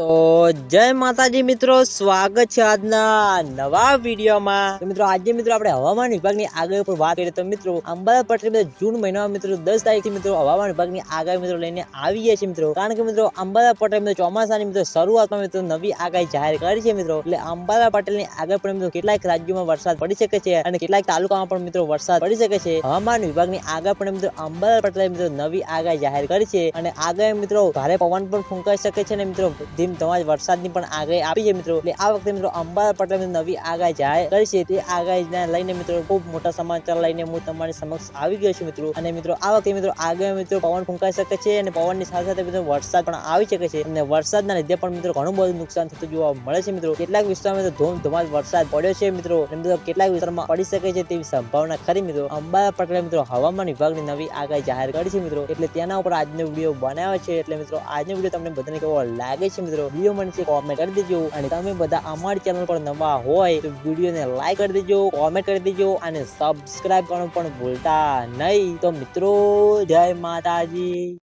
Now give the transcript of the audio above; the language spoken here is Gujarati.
Listo. જય માતાજી મિત્રો, સ્વાગત છે આજના નવા વિડીયોમાં. મિત્રો, આજે મિત્રો આપણે હવામાન વિભાગની આગાહી પર વાત કરીએ તો મિત્રો અંબાલા પટેલ જૂન મહિનામાં મિત્રો દસ તારીખથી મિત્રો હવામાન વિભાગની આગાહી મિત્રો લઈને આવી ગયા છે મિત્રો. કારણ કે મિત્રો અંબાલા પટેલ મિત્રો ચોમાસાની મિત્રો શરૂઆતમાં મિત્રો નવી આગાહી જાહેર કરી છે મિત્રો. એટલે અંબાલા પટેલની આગાહી પણ મિત્રો કેટલાક રાજ્યોમાં વરસાદ પડી શકે છે અને કેટલાક તાલુકામાં પણ મિત્રો વરસાદ પડી શકે છે. હવામાન વિભાગની આગાહી પણ મિત્રો અંબાલા પટેલે મિત્રો નવી આગાહી જાહેર કરી છે અને આગાહી મિત્રો ભારે પવન પણ ફૂંકાઈ શકે છે અને મિત્રો ધીમ ધમાજ વરસાદની પણ આગાહી આપી છે મિત્રો. એટલે આ વખતે મિત્રો અંબાલા પટેલ નવી આગાહી જાહેર કરી છે. તે આગાહીને લઈને મિત્રો ખૂબ મોટા સમાચાર લઈને હું તમારી સમક્ષ આવી ગયો છું મિત્રો. અને મિત્રો આ વખતે મિત્રો આગળ મિત્રો પવન ફૂંકાઈ શકે છે અને પવનની સાથે સાથે મિત્રો વરસાદ પણ આવી શકે છે. અને વરસાદના લીધે પણ મિત્રો ઘણું બધું નુકસાન થતું જોવા મળે છે મિત્રો. કેટલાક વિસ્તારમાં ધૂમ ધમાલ વરસાદ પડ્યો છે મિત્રો. મિત્રો કેટલાક વિસ્તારમાં પડી શકે છે તેવી સંભાવના ખરી મિત્રો. અંબાલા પટેલે મિત્રો હવામાન વિભાગની નવી આગાહી જાહેર કરી છે મિત્રો. એટલે તેના ઉપર આજનો વીડિયો બનાવ્યો છે. એટલે મિત્રો આજનો વીડિયો તમને બધાને કેવો લાગે છે મિત્રો? વીડિયો મને છે કોમેન્ટ કરી દેજો. અને તમે બધા અમારી ચેનલ પર નવા હોય તો વિડીયોને લાઈક કરી દેજો કોમેન્ટ કરી દેજો અને સબસ્ક્રાઇબ કરવાનું પણ ભૂલતા નહીં. તો મિત્રો, જય માતાજી.